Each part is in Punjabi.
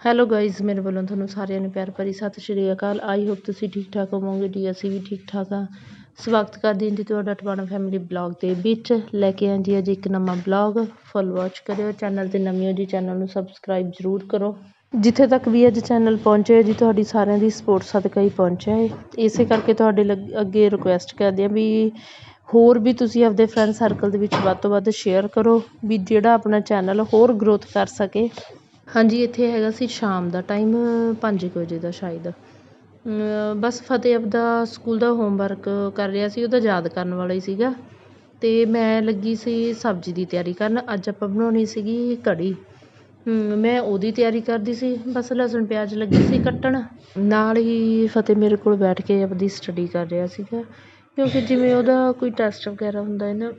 ਹੈਲੋ ਗਾਇਜ਼ ਮੇਰੇ ਵੱਲੋਂ ਤੁਹਾਨੂੰ ਸਾਰਿਆਂ ਨੂੰ ਪਿਆਰ ਭਰੀ ਸਤਿ ਸ਼੍ਰੀ ਅਕਾਲ। ਆਈ ਹੋਪ ਤੁਸੀਂ ਠੀਕ ਠਾਕ ਹੋਵੋਗੇ। ਜੀ ਅਸੀਂ ਵੀ ਠੀਕ ਠਾਕ ਹਾਂ ਸਵਾਗਤ ਕਰਦੇ ਹਾਂ ਜੀ ਤੁਹਾਡਾ ਟਵਾਣਾ ਫੈਮਿਲੀ ਬਲੌਗ ਦੇ ਵਿੱਚ। ਲੈ ਕੇ ਆਂ ਜੀ ਅੱਜ ਇੱਕ ਨਵਾਂ ਬਲੌਗ ਫੁੱਲ ਵਾਚ ਕਰਿਓ। ਚੈਨਲ ਤੇ ਨਵੇਂ ਹੋ ਜੀ ਚੈਨਲ ਨੂੰ ਸਬਸਕ੍ਰਾਈਬ ਜ਼ਰੂਰ ਕਰੋ। ਜਿੱਥੇ ਤੱਕ ਵੀ ਅੱਜ ਚੈਨਲ ਪਹੁੰਚਿਆ ਜੀ, ਤੁਹਾਡੀ ਸਾਰਿਆਂ ਦੀ ਸਪੋਰਟ ਸਦਕਾ ਹੀ ਪਹੁੰਚਿਆ ਹੈ ਇਸੇ ਕਰਕੇ ਤੁਹਾਡੇ ਲੱਗ- ਅੱਗੇ ਰਿਕੁਐਸਟ ਕਰਦੇ ਹਾਂ ਵੀ ਹੋਰ ਵੀ ਤੁਸੀਂ ਆਪਦੇ ਫਰੈਂਡ ਸਰਕਲ ਦੇ ਵਿੱਚ ਵੱਧ ਤੋਂ ਵੱਧ ਸ਼ੇਅਰ ਕਰੋ, ਵੀ ਜਿਹੜਾ ਆਪਣਾ ਚੈਨਲ ਹੋਰ ਗਰੋਥ ਕਰ ਸਕੇ। ਹਾਂਜੀ, ਇੱਥੇ ਹੈਗਾ ਸੀ ਸ਼ਾਮ ਦਾ ਟਾਈਮ ਪੰਜ ਕੁ ਵਜੇ ਦਾ ਸ਼ਾਇਦ। ਬਸ ਫਤਿਹ ਆਪਦਾ ਸਕੂਲ ਦਾ ਹੋਮਵਰਕ ਕਰ ਰਿਹਾ ਸੀ, ਉਹਦਾ ਯਾਦ ਕਰਨ ਵਾਲਾ ਹੀ ਸੀਗਾ। ਅਤੇ ਮੈਂ ਲੱਗੀ ਸੀ ਸਬਜ਼ੀ ਦੀ ਤਿਆਰੀ ਕਰਨ, ਅੱਜ ਆਪਾਂ ਬਣਾਉਣੀ ਸੀਗੀ ਕੜੀ। ਮੈਂ ਉਹਦੀ ਤਿਆਰੀ ਕਰਦੀ ਸੀ, ਬਸ ਲਸਣ ਪਿਆਜ਼ ਲੱਗੀ ਸੀ ਕੱਟਣ। ਨਾਲ ਹੀ ਫਤਿਹ ਮੇਰੇ ਕੋਲ ਬੈਠ ਕੇ ਆਪਦੀ ਸਟੱਡੀ ਕਰ ਰਿਹਾ ਸੀਗਾ। ਕਿਉਂਕਿ ਜਿਵੇਂ ਉਹਦਾ ਕੋਈ ਟੈਸਟ ਵਗੈਰਾ ਹੁੰਦਾ ਹੈ ਨਾ,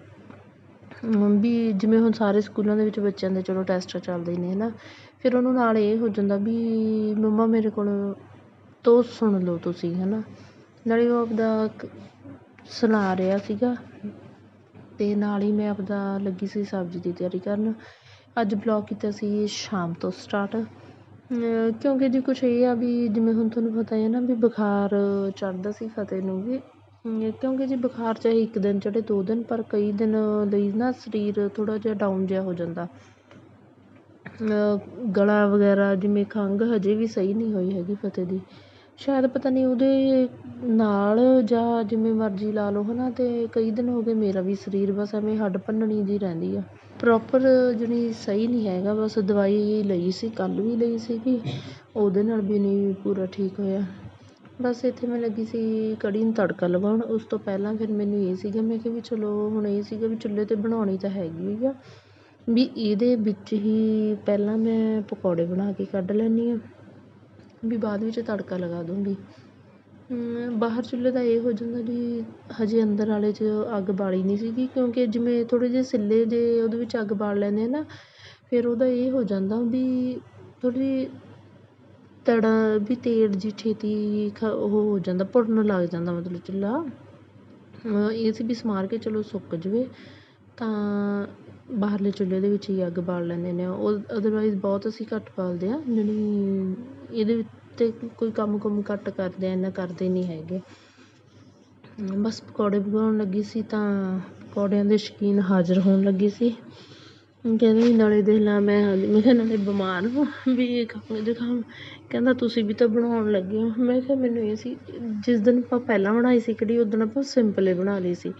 ਅਮ, ਵੀ ਜਿਵੇਂ ਹੁਣ ਸਾਰੇ ਸਕੂਲਾਂ ਦੇ ਵਿੱਚ ਬੱਚਿਆਂ ਦੇ ਚਲੋ ਟੈਸਟ ਚੱਲਦੇ ਨੇ, ਹੈ ਨਾ। ਫਿਰ ਉਹਨੂੰ ਨਾਲ ਇਹ ਹੋ ਜਾਂਦਾ ਵੀ ਮੰਮਾ ਮੇਰੇ ਕੋਲ ਤੋਂ ਸੁਣ ਲਓ ਤੁਸੀਂ ਹੈ ਨਾ ਨਾਲੇ ਉਹ ਆਪਦਾ ਸੁਣਾ ਰਿਹਾ ਸੀਗਾ ਅਤੇ ਨਾਲ ਹੀ ਮੈਂ ਆਪਦਾ ਲੱਗੀ ਸੀ ਸਬਜ਼ੀ ਦੀ ਤਿਆਰੀ ਕਰਨ। ਅੱਜ ਬਲੋਗ ਕੀਤਾ ਸੀ ਸ਼ਾਮ ਤੋਂ ਸਟਾਰਟ ਕਿਉਂਕਿ ਜੀ ਕੁਛ ਇਹ ਆ ਵੀ ਜਿਵੇਂ ਹੁਣ ਤੁਹਾਨੂੰ ਪਤਾ ਹੈ ਨਾ ਵੀ ਬੁਖਾਰ ਚੜ੍ਹਦਾ ਸੀ ਫਤਿਹ ਨੂੰ ਵੀ। ਕਿਉਂਕਿ ਜੀ ਬੁਖਾਰ ਚਾਹੇ ਇੱਕ ਦਿਨ ਚੜ੍ਹੇ, ਦੋ ਦਿਨ, ਪਰ ਕਈ ਦਿਨ ਲਈ ਨਾ ਸਰੀਰ ਥੋੜ੍ਹਾ ਜਿਹਾ ਡਾਊਨ ਜਿਹਾ ਹੋ ਜਾਂਦਾ। ਗਲਾ ਵਗੈਰਾ, ਜਿਵੇਂ ਖੰਘ ਹਜੇ ਵੀ ਸਹੀ ਨਹੀਂ ਹੋਈ ਹੈਗੀ ਫਤਿਹ ਦੀ। ਸ਼ਾਇਦ ਪਤਾ ਨਹੀਂ ਉਹਦੇ ਨਾਲ ਜਾਂ ਜਿਵੇਂ ਮਰਜ਼ੀ ਲਾ ਲਓ ਹੈ ਨਾ ਅਤੇ ਕਈ ਦਿਨ ਹੋ ਗਏ ਮੇਰਾ ਵੀ ਸਰੀਰ ਬਸ ਐਵੇਂ ਹੱਡ ਭੰਨਣੀ ਜਿਹੀ ਰਹਿੰਦੀ ਆ। ਪ੍ਰੋਪਰ ਜਾਣੀ ਸਹੀ ਨਹੀਂ ਹੈਗਾ, ਬਸ ਦਵਾਈ ਲਈ ਸੀ, ਕੱਲ੍ਹ ਵੀ ਲਈ ਸੀਗੀ, ਉਹਦੇ ਨਾਲ ਵੀ ਨਹੀਂ ਪੂਰਾ ਠੀਕ ਹੋਇਆ। ਬਸ ਇੱਥੇ ਮੈਂ ਲੱਗੀ ਸੀ ਕੜੀ ਨੂੰ ਤੜਕਾ ਲਗਾਉਣ ਉਸ ਤੋਂ ਪਹਿਲਾਂ ਫਿਰ ਮੈਨੂੰ ਇਹ ਸੀਗਾ, ਮੈਂ ਕਿਹਾ ਵੀ ਚਲੋ ਹੁਣ ਇਹ ਸੀਗਾ ਵੀ ਚੁੱਲ੍ਹੇ 'ਤੇ ਬਣਾਉਣੀ ਤਾਂ ਹੈਗੀ ਹੀ ਆ। ਵੀ ਇਹਦੇ ਵਿੱਚ ਹੀ ਪਹਿਲਾਂ ਮੈਂ ਪਕੌੜੇ ਬਣਾ ਕੇ ਕੱਢ ਲੈਂਦੀ ਹਾਂ, ਵੀ ਬਾਅਦ ਵਿੱਚ ਤੜਕਾ ਲਗਾ ਦੂੰਗੀ। ਬਾਹਰ ਚੁੱਲ੍ਹੇ ਦਾ ਇਹ ਹੋ ਜਾਂਦਾ ਵੀ ਹਜੇ ਅੰਦਰ ਵਾਲੇ 'ਚ ਅੱਗ ਬਾਲੀ ਨਹੀਂ ਸੀਗੀ, ਕਿਉਂਕਿ ਜਿਵੇਂ ਥੋੜ੍ਹੇ ਜਿਹੇ ਸਿੱਲੇ ਜੇ ਉਹਦੇ ਵਿੱਚ ਅੱਗ ਬਾਲ ਲੈਂਦੇ ਹਾਂ ਨਾ, ਫਿਰ ਉਹਦਾ ਇਹ ਹੋ ਜਾਂਦਾ ਵੀ ਥੋੜ੍ਹੀ ਤੜਾ, ਵੀ ਤੇਲ ਜਿਹੀ ਛੇਤੀ ਖ, ਉਹ ਹੋ ਜਾਂਦਾ ਭੁਰਨ ਲੱਗ ਜਾਂਦਾ ਮਤਲਬ ਚੁੱਲ੍ਹਾ। ਇਹ ਸੀ ਵੀ ਸਮਾਰ ਕੇ ਚਲੋ ਸੁੱਕ ਜਾਵੇ, ਤਾਂ ਬਾਹਰਲੇ ਚੁੱਲ੍ਹੇ ਦੇ ਵਿੱਚ ਹੀ ਅੱਗ ਬਾਲ ਲੈਂਦੇ ਨੇ। ਉਹ ਅਦਰਵਾਈਜ਼ ਬਹੁਤ ਅਸੀਂ ਘੱਟ ਬਾਲਦੇ ਹਾਂ। ਜਾਣੀ ਇਹਦੇ ਉੱਤੇ ਕੋਈ ਕੰਮ ਕੁੰਮ ਘੱਟ ਕਰਦੇ ਹਾਂ ਇੰਨਾ ਕਰਦੇ ਨਹੀਂ ਹੈਗੇ। ਬਸ ਪਕੌੜੇ ਬਣਾਉਣ ਲੱਗੀ ਸੀ ਤਾਂ ਪਕੌੜਿਆਂ ਦੇ ਸ਼ੌਕੀਨ ਹਾਜ਼ਰ ਹੋਣ ਲੱਗੇ ਸੀ। ਕਹਿੰਦੇ ਵੀ ਨਾਲੇ ਦੇਖ ਲਾ, ਮੈਂ ਮੈਂ ਕਿਹਾ ਨਾਲੇ ਬਿਮਾਰ ਹਾਂ ਵੀ ਖੰਘ ਜ਼ੁਕਾਮ ਕਹਿੰਦਾ ਤੁਸੀਂ ਵੀ ਤਾਂ ਬਣਾਉਣ ਲੱਗੇ ਹੋ। ਮੈਂ ਕਿਹਾ ਮੈਨੂੰ ਇਹ ਸੀ, ਜਿਸ ਦਿਨ ਆਪਾਂ ਪਹਿਲਾਂ ਬਣਾਈ ਸੀ ਕੜੀ ਉਸ ਦਿਨ ਆਪਾਂ ਸਿੰਪਲ ਹੀ ਬਣਾ ਲਈ ਸੀ।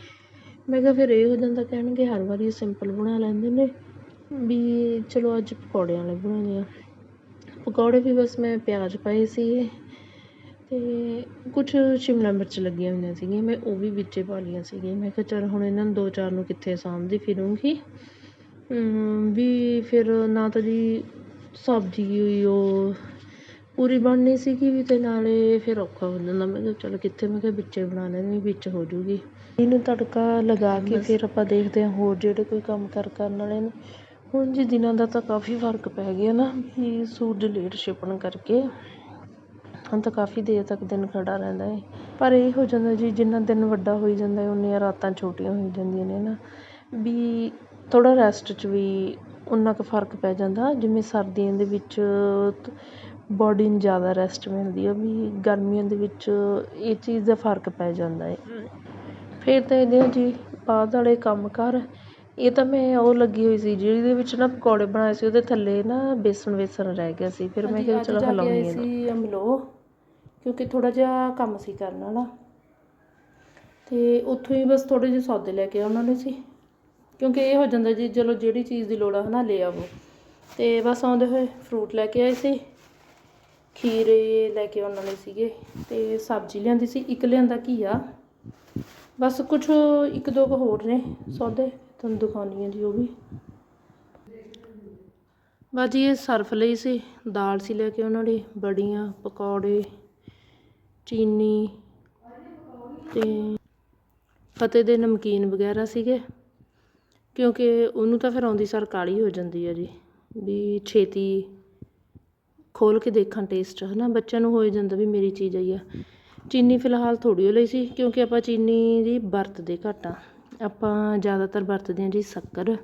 ਮੈਂ ਕਿਹਾ ਫਿਰ ਇਹ ਹੋ ਜਾਂਦਾ ਕਹਿਣਗੇ ਹਰ ਵਾਰੀ ਸਿੰਪਲ ਬਣਾ ਲੈਂਦੇ ਨੇ ਵੀ ਚਲੋ ਅੱਜ ਪਕੌੜਿਆਂ ਵਾਲੇ ਬਣਾਉਂਦੇ ਆ ਪਕੌੜੇ ਵੀ ਬਸ ਮੈਂ ਪਿਆਜ਼ ਪਾਏ ਸੀਗੇ ਅਤੇ ਕੁਛ ਸ਼ਿਮਲਾ ਮਿਰਚ ਲੱਗੀਆਂ ਹੋਈਆਂ ਸੀਗੀਆਂ, ਮੈਂ ਉਹ ਵੀ ਵਿੱਚੇ ਪਾ ਲਈਆਂ ਸੀਗੀਆਂ। ਮੈਂ ਕਿਹਾ ਚੱਲ ਹੁਣ ਇਹਨਾਂ ਨੂੰ ਦੋ ਚਾਰ ਨੂੰ ਕਿੱਥੇ ਸਾਂਭਦੀ ਫਿਰੂੰਗੀ। ਵੀ ਫਿਰ ਨਾ ਤਾਂ ਜੀ ਸਬਜ਼ੀ ਉਹ ਪੂਰੀ ਬਣਨੀ ਸੀਗੀ ਵੀ ਤੇ ਨਾਲੇ ਫਿਰ ਔਖਾ ਹੋ ਜਾਂਦਾ। ਮੈਂ ਕਿਹਾ ਚਲ ਕਿੱਥੇ? ਮੈਂ ਕਿਹਾ ਵਿੱਚੇ ਬਣਾ ਲੈਂਦੀ ਵਿੱਚ ਹੋ ਜੂਗੀ। ਇਹਨੂੰ ਤੜਕਾ ਲਗਾ ਕੇ ਫਿਰ ਆਪਾਂ ਦੇਖਦੇ ਹਾਂ ਹੋਰ ਜਿਹੜੇ ਕੋਈ ਕੰਮ ਕਾਰ ਕਰਨ ਵਾਲੇ ਨੇ। ਹੁਣ ਜੀ ਦਿਨਾਂ ਦਾ ਤਾਂ ਕਾਫੀ ਫ਼ਰਕ ਪੈ ਗਿਆ ਨਾ ਵੀ ਸੂਰਜ ਲੇਟ ਛਿਪਣ ਕਰਕੇ। ਹੁਣ ਤਾਂ ਕਾਫੀ ਦੇਰ ਤੱਕ ਦਿਨ ਖੜਾ ਰਹਿੰਦਾ ਹੈ ਪਰ ਇਹ ਹੋ ਜਾਂਦਾ ਜੀ ਜਿੰਨਾ ਦਿਨ ਵੱਡਾ ਹੋਈ ਜਾਂਦਾ ਉਨੀਆਂ ਰਾਤਾਂ ਛੋਟੀਆਂ ਹੋਈ ਜਾਂਦੀਆਂ ਨੇ ਨਾ। ਵੀ ਥੋੜ੍ਹਾ ਰੈਸਟ 'ਚ ਵੀ ਉਨਾ ਕੁ ਫ਼ਰਕ ਪੈ ਜਾਂਦਾ। ਜਿਵੇਂ ਸਰਦੀਆਂ ਦੇ ਵਿੱਚ ਬਾਡੀ ਨੂੰ ਜ਼ਿਆਦਾ ਰੈਸਟ ਮਿਲਦੀ ਆ ਵੀ ਗਰਮੀਆਂ ਦੇ ਵਿੱਚ ਇਹ ਚੀਜ਼ ਦਾ ਫ਼ਰਕ ਪੈ ਜਾਂਦਾ ਹੈ ਫਿਰ ਤਾਂ ਇਹਦੇ ਜੀ ਬਾਅਦ ਵਾਲੇ ਕੰਮ ਕਰ। ਇਹ ਤਾਂ ਮੈਂ ਉਹ ਲੱਗੀ ਹੋਈ ਸੀ ਜਿਹਦੇ ਵਿੱਚ ਨਾ ਪਕੌੜੇ ਬਣਾਏ ਸੀ ਉਹਦੇ ਥੱਲੇ ਨਾ ਬੇਸਣ ਵੇਸਣ ਰਹਿ ਗਿਆ ਸੀ। ਫਿਰ ਮੈਂ ਕਿਹਾ ਚਲੋ ਹਲਾਉਣੀ ਸੀ ਅਮਲੋ ਕਿਉਂਕਿ ਥੋੜਾ ਜਿਹਾ ਕੰਮ ਸੀ ਕਰਨ ਵਾਲਾ। ਤੇ ਉੱਥੋਂ ਹੀ ਬਸ ਥੋੜੇ ਜਿਹੇ ਸੌਦੇ ਲੈ ਕੇ ਆਉਣ ਵਾਲੇ ਸੀ ਕਿਉਂਕਿ ਇਹ ਹੋ ਜਾਂਦਾ ਜੀ ਚਲੋ ਜਿਹੜੀ ਚੀਜ਼ ਦੀ ਲੋੜ ਆ ਹਨਾ ਲੈ ਆਵੋ। ਤੇ ਬਸ ਆਉਂਦੇ ਹੋਏ ਫਰੂਟ ਲੈ ਕੇ ਆਏ ਸੀ। ਖੀਰੇ ਲੈ ਕੇ ਆਉਣ ਵਾਲੇ ਸੀਗੇ ਤੇ ਸਬਜ਼ੀ ਲਿਆਂਦੀ ਸੀ, ਇੱਕ ਲਿਆਂਦਾ ਘੀਆ। ਬਸ ਕੁਛ ਇੱਕ ਦੋ ਕੁ ਹੋਰ ਨੇ ਸੌਦੇ, ਤੁਹਾਨੂੰ ਦਿਖਾਉਂਦੀ ਹਾਂ ਜੀ ਉਹ ਵੀ। ਬਾਜੀ ਇਹ ਸਰਫ ਲਈ ਸੀ, ਦਾਲ ਸੀ ਲੈ ਕੇ ਉਹਨਾਂ ਨੇ, ਬੜੀਆਂ, ਪਕੌੜੇ, ਚੀਨੀ ਤੇ ਫਤਿਹ ਦੇ ਨਮਕੀਨ ਵਗੈਰਾ ਸੀਗੇ। ਕਿਉਂਕਿ ਉਹਨੂੰ ਤਾਂ ਫਿਰ ਆਉਂਦੀ ਸਰ ਕਾਲੀ ਹੋ ਜਾਂਦੀ ਹੈ ਜੀ, ਵੀ ਛੇਤੀ ਖੋਲ ਕੇ ਦੇਖਾਂ ਟੇਸਟ ਹਨਾ? ਬੱਚਿਆਂ ਨੂੰ ਹੋ ਜਾਂਦਾ ਵੀ ਮੇਰੀ ਚੀਜ਼ ਆਈ ਆ। ਚੀਨੀ ਫਿਲਹਾਲ ਥੋੜੀ ਓ ਲਈ ਸੀ, ਕਿਉਂਕਿ ਆਪਾਂ ਚੀਨੀ ਦੀ ਵਰਤਦੇ ਘੱਟ ਆ। ਆਪਾਂ ਜ਼ਿਆਦਾਤਰ ਵਰਤਦੇ ਹਾਂ ਜੀ ਸ਼ੱਕਰ,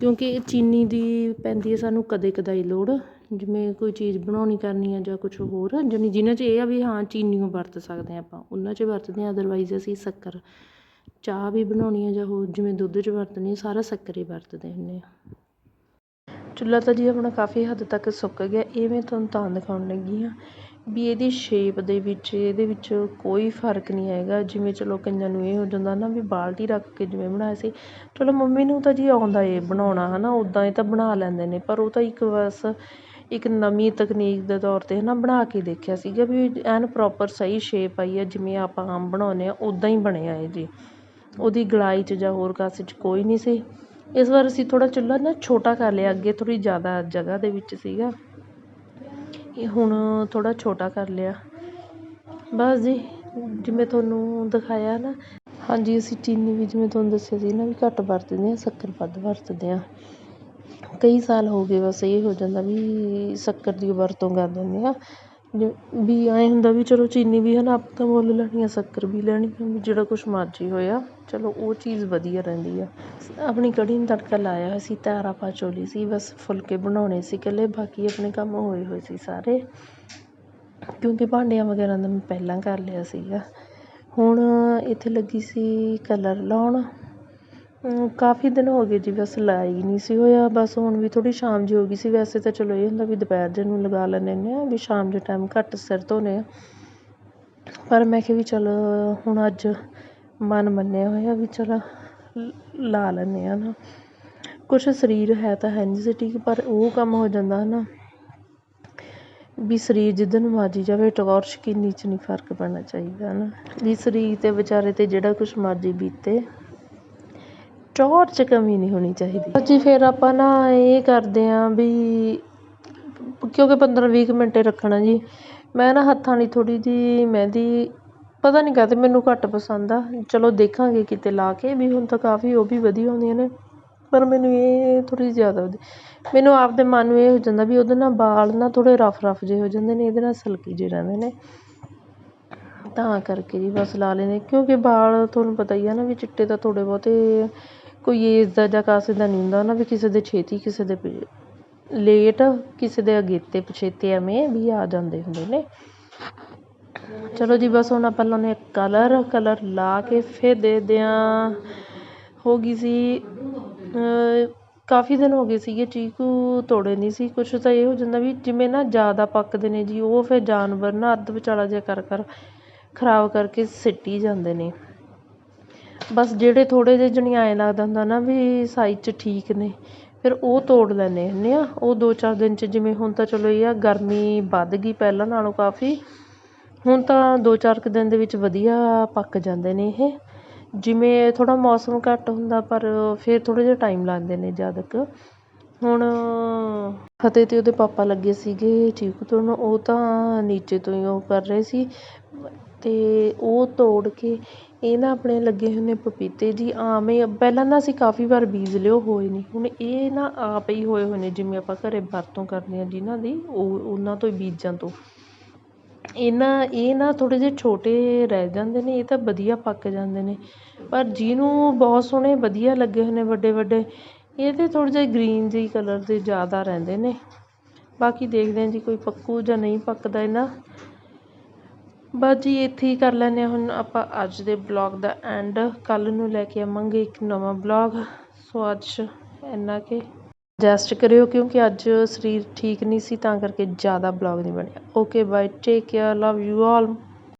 ਕਿਉਂਕਿ ਚੀਨੀ ਦੀ ਪੈਂਦੀ ਹੈ ਸਾਨੂੰ ਕਦੇ ਕਦਾਈ ਲੋੜ। ਜਿਵੇਂ ਕੋਈ ਚੀਜ਼ ਬਣਾਉਣੀ ਕਰਨੀ ਆ ਜਾਂ ਕੁਛ ਹੋਰ, ਜਾਣੀ ਜਿਨ੍ਹਾਂ 'ਚ ਇਹ ਆ ਵੀ ਹਾਂ ਚੀਨੀ ਚੀਨੀਓ ਵਰਤ ਸਕਦੇ ਹਾਂ ਆਪਾਂ, ਉਹਨਾਂ 'ਚ ਵਰਤਦੇ ਹਾਂ। ਅਦਰਵਾਈਜ਼ ਅਸੀਂ ਸ਼ੱਕਰ, ਚਾਹ ਵੀ ਬਣਾਉਣੀ ਆ ਜਾਂ ਹੋਰ, ਜਿਵੇਂ ਦੁੱਧ 'ਚ ਵਰਤਣੀ ਸਾਰਾ ਸ਼ੱਕਰ ਹੀ ਵਰਤਦੇ ਹੁੰਦੇ ਆ ਚੁੱਲ੍ਹਾ ਤਾਂ ਜੀ ਆਪਣਾ ਕਾਫੀ ਹੱਦ ਤੱਕ ਸੁੱਕ ਗਿਆ ਇਹ ਮੈਂ ਤੁਹਾਨੂੰ ਤਾਂ ਦਿਖਾਉਣ ਲੱਗੀ ਹਾਂ ਵੀ ਇਹਦੀ ਸ਼ੇਪ ਦੇ ਵਿੱਚ, ਇਹਦੇ ਵਿੱਚ ਕੋਈ ਫ਼ਰਕ ਨਹੀਂ ਹੈਗਾ, ਜਿਵੇਂ ਚਲੋ ਕਈਆਂ ਨੂੰ ਇਹ ਹੋ ਜਾਂਦਾ ਨਾ ਵੀ ਬਾਲਟੀ ਰੱਖ ਕੇ ਜਿਵੇਂ ਬਣਾਇਆ ਸੀ, ਚਲੋ ਮੰਮੀ ਨੂੰ ਤਾਂ ਜੀ ਆਉਂਦਾ ਏ ਬਣਾਉਣਾ ਹੈ ਨਾ ਉੱਦਾਂ ਇਹ ਤਾਂ ਬਣਾ ਲੈਂਦੇ ਨੇ, ਪਰ ਉਹ ਤਾਂ ਇੱਕ ਬਸ ਇੱਕ ਨਵੀਂ ਤਕਨੀਕ ਦੇ ਤੌਰ 'ਤੇ ਹੈ ਨਾ ਬਣਾ ਕੇ ਦੇਖਿਆ ਸੀਗਾ ਵੀ ਐਨ ਪ੍ਰੋਪਰ ਸਹੀ ਸ਼ੇਪ ਆਈ ਹੈ, ਜਿਵੇਂ ਆਪਾਂ ਆਮ ਬਣਾਉਂਦੇ ਹਾਂ ਉੱਦਾਂ ਹੀ ਬਣਿਆ ਇਹ ਜੀ। ਉਹਦੀ ਗਲਾਈ 'ਚ ਜਾਂ ਹੋਰ ਕਾਸੇ 'ਚ ਕੋਈ ਨਹੀਂ ਸੀ। ਇਸ ਵਾਰ ਅਸੀਂ ਥੋੜ੍ਹਾ ਚੁੱਲ੍ਹਾ ਨਾ ਛੋਟਾ ਕਰ ਲਿਆ, ਅੱਗੇ ਥੋੜ੍ਹੀ ਜ਼ਿਆਦਾ ਜਗ੍ਹਾ ਦੇ ਵਿੱਚ ਸੀਗਾ। ਇਹ ਹੁਣ ਥੋੜ੍ਹਾ ਛੋਟਾ ਕਰ ਲਿਆ। ਬਸ ਜੀ, ਜਿਵੇਂ ਤੁਹਾਨੂੰ ਦਿਖਾਇਆ ਨਾ, ਹਾਂਜੀ, ਅਸੀਂ ਚੀਨੀ ਵੀ ਜਿਵੇਂ ਤੁਹਾਨੂੰ ਦੱਸਿਆ ਸੀ ਨਾ ਵੀ ਘੱਟ ਵਰਤਦੇ ਹਾਂ, ਸ਼ੱਕਰ ਵੱਧ ਵਰਤਦੇ ਹਾਂ। ਕਈ ਸਾਲ ਹੋ ਗਏ ਬਸ ਇਹ ਹੋ ਜਾਂਦਾ ਵੀ ਸ਼ੱਕਰ ਦੀ ਵਰਤੋਂ ਕਰ ਦਿੰਦੇ ਹਾਂ। ਵੀ ਐਂ ਹੁੰਦਾ ਵੀ ਚਲੋ ਚੀਨੀ ਵੀ ਹੈ ਨਾ ਆਪਾਂ ਤਾਂ ਮੁੱਲ ਲੈਣੀ ਆ, ਸ਼ੱਕਰ ਵੀ ਲੈਣੀ ਆ, ਵੀ ਜਿਹੜਾ ਕੁਛ ਮਰਜ਼ੀ ਹੋਇਆ, ਚਲੋ ਉਹ ਚੀਜ਼ ਵਧੀਆ ਰਹਿੰਦੀ ਆ। ਆਪਣੀ ਕੜੀ ਨੂੰ ਤੜਕਾ ਲਾਇਆ ਹੋਇਆ ਸੀ, ਤਾਰਾ ਪਾ ਚੋਲੀ ਸੀ, ਬਸ ਫੁਲਕੇ ਬਣਾਉਣੇ ਸੀ ਇਕੱਲੇ, ਬਾਕੀ ਆਪਣੇ ਕੰਮ ਹੋਏ ਹੋਏ ਸੀ ਸਾਰੇ। ਕਿਉਂਕਿ ਭਾਂਡਿਆਂ ਵਗੈਰਾ ਦਾ ਮੈਂ ਪਹਿਲਾਂ ਕਰ ਲਿਆ ਸੀਗਾ। ਹੁਣ ਇੱਥੇ ਲੱਗੀ ਸੀ ਕਲਰ ਲਾਉਣ। ਕਾਫੀ ਦਿਨ ਹੋ ਗਏ ਜੀ, ਬਸ ਲਾਈ ਨਹੀਂ ਸੀ ਹੋਇਆ। ਬਸ ਹੁਣ ਵੀ ਥੋੜ੍ਹੀ ਸ਼ਾਮ ਜਿਹੀ ਹੋ ਗਈ ਸੀ, ਵੈਸੇ ਤਾਂ ਚਲੋ ਇਹ ਹੁੰਦਾ ਵੀ ਦੁਪਹਿਰ ਜਿਹੇ ਨੂੰ ਲਗਾ ਲੈਂਦੇ ਹੁੰਦੇ ਹਾਂ ਵੀ ਸ਼ਾਮ ਦੇ ਟਾਈਮ ਘੱਟ ਸਿਰ ਧੋਨੇ ਆ। ਪਰ ਮੈਂ ਕਿਹਾ ਵੀ ਚਲ, ਹੁਣ ਅੱਜ ਮਨ ਮੰਨਿਆ ਹੋਇਆ ਵੀ ਚਲ ਲਾ ਲੈਂਦੇ ਹਾਂ ਨਾ। ਕੁਛ ਸਰੀਰ ਹੈ ਤਾਂ ਹੈ ਨਹੀਂ ਸੀ ਠੀਕ, ਪਰ ਉਹ ਕੰਮ ਹੋ ਜਾਂਦਾ ਹੈ ਨਾ ਵੀ ਸਰੀਰ ਜਿੱਧਰ ਮਰਜ਼ੀ ਜਾਵੇ ਟੌਰ ਸ਼ਕੀਨੀ 'ਚ ਨਹੀਂ ਫ਼ਰਕ ਪੈਣਾ ਚਾਹੀਦਾ ਹੈ ਨਾ ਵੀ ਸਰੀਰ 'ਤੇ ਵਿਚਾਰੇ 'ਤੇ ਜਿਹੜਾ ਕੁਛ ਮਰਜ਼ੀ ਬੀਤੇ। ਟੌਰ 'ਚ ਕਮੀ ਨਹੀਂ ਹੋਣੀ ਚਾਹੀਦੀ। ਜੀ ਫਿਰ ਆਪਾਂ ਨਾ ਇਹ ਕਰਦੇ ਹਾਂ ਵੀ ਕਿਉਂਕਿ ਪੰਦਰਾਂ ਵੀਹ ਕੁ ਮਿੰਟ ਰੱਖਣਾ ਜੀ। ਮੈਂ ਨਾ ਹੱਥਾਂ ਵਾਲੀ ਥੋੜ੍ਹੀ ਜਿਹੀ ਮਹਿੰਦੀ, ਪਤਾ ਨਹੀਂ ਕਾਹਤੇ ਮੈਨੂੰ ਘੱਟ ਪਸੰਦ ਆ। ਚਲੋ ਦੇਖਾਂਗੇ ਕਿਤੇ ਲਾ ਕੇ ਵੀ ਹੁਣ ਤਾਂ ਕਾਫੀ ਉਹ ਵੀ ਵਧੀਆ ਹੁੰਦੀਆਂ ਨੇ, ਪਰ ਮੈਨੂੰ ਇਹ ਥੋੜ੍ਹੀ ਜ਼ਿਆਦਾ ਵਧੀਆ। ਮੈਨੂੰ ਆਪਦੇ ਮਨ ਨੂੰ ਇਹ ਹੋ ਜਾਂਦਾ ਵੀ ਉਹਦੇ ਨਾਲ ਵਾਲ ਨਾ ਥੋੜ੍ਹੇ ਰਫ ਰਫ ਜਿਹੇ ਹੋ ਜਾਂਦੇ ਨੇ, ਇਹਦੇ ਨਾਲ ਸਿਲਕੀ ਜਿਹੇ ਰਹਿੰਦੇ ਨੇ। ਤਾਂ ਕਰਕੇ ਜੀ ਬਸ ਲਾ ਲੈਂਦੇ। ਕਿਉਂਕਿ ਵਾਲ ਤੁਹਾਨੂੰ ਪਤਾ ਹੀ ਆ ਨਾ ਵੀ ਚਿੱਟੇ ਤਾਂ ਥੋੜ੍ਹੇ ਬਹੁਤੇ ਕੋਈ ਏਜ ਦਾ ਜਾਂ ਕਾਸੇ ਦਾ ਨਹੀਂ ਹੁੰਦਾ ਉਹਨਾਂ ਵੀ ਕਿਸੇ ਦੇ ਛੇਤੀ, ਕਿਸੇ ਦੇ ਲੇਟ ਕਿਸੇ ਦੇ ਅਗੇਤੇ ਪਛੇਤੇ ਐਵੇਂ ਵੀ ਆ ਜਾਂਦੇ ਹੁੰਦੇ ਨੇ। ਚਲੋ ਜੀ, ਬਸ ਹੁਣ ਆਪਾਂ ਲਾਉਂਦੇ ਕਲਰ ਕਲਰ ਲਾ ਕੇ ਫਿਰ ਦੇਖਦੇ ਹਾਂ। ਹੋ ਗਈ ਸੀ ਕਾਫੀ ਦਿਨ ਹੋ ਗਏ ਸੀਗੇ, ਚੀਕੂ ਤੋੜੇ ਨਹੀਂ ਸੀ। ਕੁਛ ਤਾਂ ਇਹ ਹੋ ਜਾਂਦਾ ਵੀ ਜਿਵੇਂ ਨਾ ਜ਼ਿਆਦਾ ਪੱਕਦੇ ਨੇ ਜੀ, ਉਹ ਫਿਰ ਜਾਨਵਰ ਨਾ ਅੱਧ ਵਿਚਾਲਾ ਜਿਹਾ ਕਰ ਕਰ ਖਰਾਬ ਕਰਕੇ ਸਿੱਟੀ ਜਾਂਦੇ ਨੇ। ਬਸ ਜਿਹੜੇ ਥੋੜ੍ਹੇ ਜਿਹੇ ਜਣੀ ਐਂ ਲੱਗਦਾ ਹੁੰਦਾ ਨਾ ਵੀ ਸਾਈਜ਼ 'ਚ ਠੀਕ ਨੇ, ਫਿਰ ਉਹ ਤੋੜ ਲੈਂਦੇ ਹੁੰਦੇ ਆ। ਉਹ ਦੋ ਚਾਰ ਦਿਨ 'ਚ ਜਿਵੇਂ ਹੁਣ ਤਾਂ ਚਲੋ ਇਹ ਆ, ਗਰਮੀ ਵੱਧ ਗਈ ਪਹਿਲਾਂ ਨਾਲੋਂ ਕਾਫੀ, ਹੁਣ ਤਾਂ ਦੋ ਚਾਰ ਕੁ ਦਿਨ ਦੇ ਵਿੱਚ ਵਧੀਆ ਪੱਕ ਜਾਂਦੇ ਨੇ ਇਹ। ਜਿਵੇਂ ਥੋੜ੍ਹਾ ਮੌਸਮ ਘੱਟ ਹੁੰਦਾ ਪਰ ਫਿਰ ਥੋੜ੍ਹੇ ਜਿਹਾ ਟਾਈਮ ਲੱਗਦੇ ਨੇ ਜ਼ਿਆਦਾ ਤੱਕ ਹੁਣ ਫਤਿਹ ਅਤੇ ਉਹਦੇ ਪਾਪਾ ਲੱਗੇ ਸੀਗੇ ਚੀਕੂ ਤੋੜਨ, ਉਹ ਤਾਂ ਨੀਚੇ ਤੋਂ ਹੀ ਉਹ ਕਰ ਰਹੇ ਸੀ। ਅਤੇ ਉਹ ਤੋੜ ਕੇ ਇਹ ਨਾ ਆਪਣੇ ਲੱਗੇ ਹੋਏ ਨੇ ਪਪੀਤੇ ਜੀ, ਆਮ ਹੀ ਪਹਿਲਾਂ ਨਾ ਅਸੀਂ ਕਾਫੀ ਵਾਰ ਬੀਜ ਲਏ ਉਹ ਹੋਏ ਨਹੀਂ। ਹੁਣ ਇਹ ਨਾ ਆਪ ਹੀ ਹੋਏ ਹੋਏ ਨੇ, ਜਿਵੇਂ ਆਪਾਂ ਘਰ ਵਰਤੋਂ ਕਰਦੇ ਹਾਂ ਜਿਨ੍ਹਾਂ ਦੀ, ਉਹ ਉਹਨਾਂ ਤੋਂ ਹੀ ਬੀਜਾਂ ਤੋਂ। ਇਹਨਾਂ ਇਹ ਨਾ ਥੋੜ੍ਹੇ ਜਿਹੇ ਛੋਟੇ ਰਹਿ ਜਾਂਦੇ ਨੇ, ਇਹ ਤਾਂ ਵਧੀਆ ਪੱਕ ਜਾਂਦੇ ਨੇ। ਪਰ ਜਿਹਨੂੰ ਬਹੁਤ ਸੋਹਣੇ ਵਧੀਆ ਲੱਗੇ ਹੋਏ ਨੇ, ਵੱਡੇ ਵੱਡੇ, ਇਹ ਤਾਂ ਥੋੜ੍ਹੇ ਜਿਹੇ ਗਰੀਨ ਜਿਹੀ ਕਲਰ ਦੇ ਜ਼ਿਆਦਾ ਰਹਿੰਦੇ ਨੇ। ਬਾਕੀ ਦੇਖਦੇ ਹਾਂ ਜੀ, ਕੋਈ ਪੱਕੂ ਜਾਂ ਨਹੀਂ ਪੱਕਦਾ ਇਹਨਾਂ। ਬਸ ਜੀ, ਇੱਥੇ ਹੀ ਕਰ ਲੈਂਦੇ ਹਾਂ। ਹੁਣ ਆਪਾਂ ਅੱਜ ਦੇ ਬਲੌਗ ਦਾ ਐਂਡ ਕੱਲ੍ਹ ਨੂੰ ਲੈ ਕੇ ਆਵਾਂਗੇ ਇੱਕ ਨਵਾਂ ਬਲੌਗ ਸੋ ਅੱਜ ਇੰਨਾ ਕਿ। ਐਡਜਸਟ ਕਰਿਓ, ਕਿਉਂਕਿ ਅੱਜ ਸਰੀਰ ਠੀਕ ਨਹੀਂ ਸੀ, ਤਾਂ ਕਰਕੇ ਜ਼ਿਆਦਾ ਬਲੌਗ ਨਹੀਂ ਬਣਿਆ। Okay bye take care love you all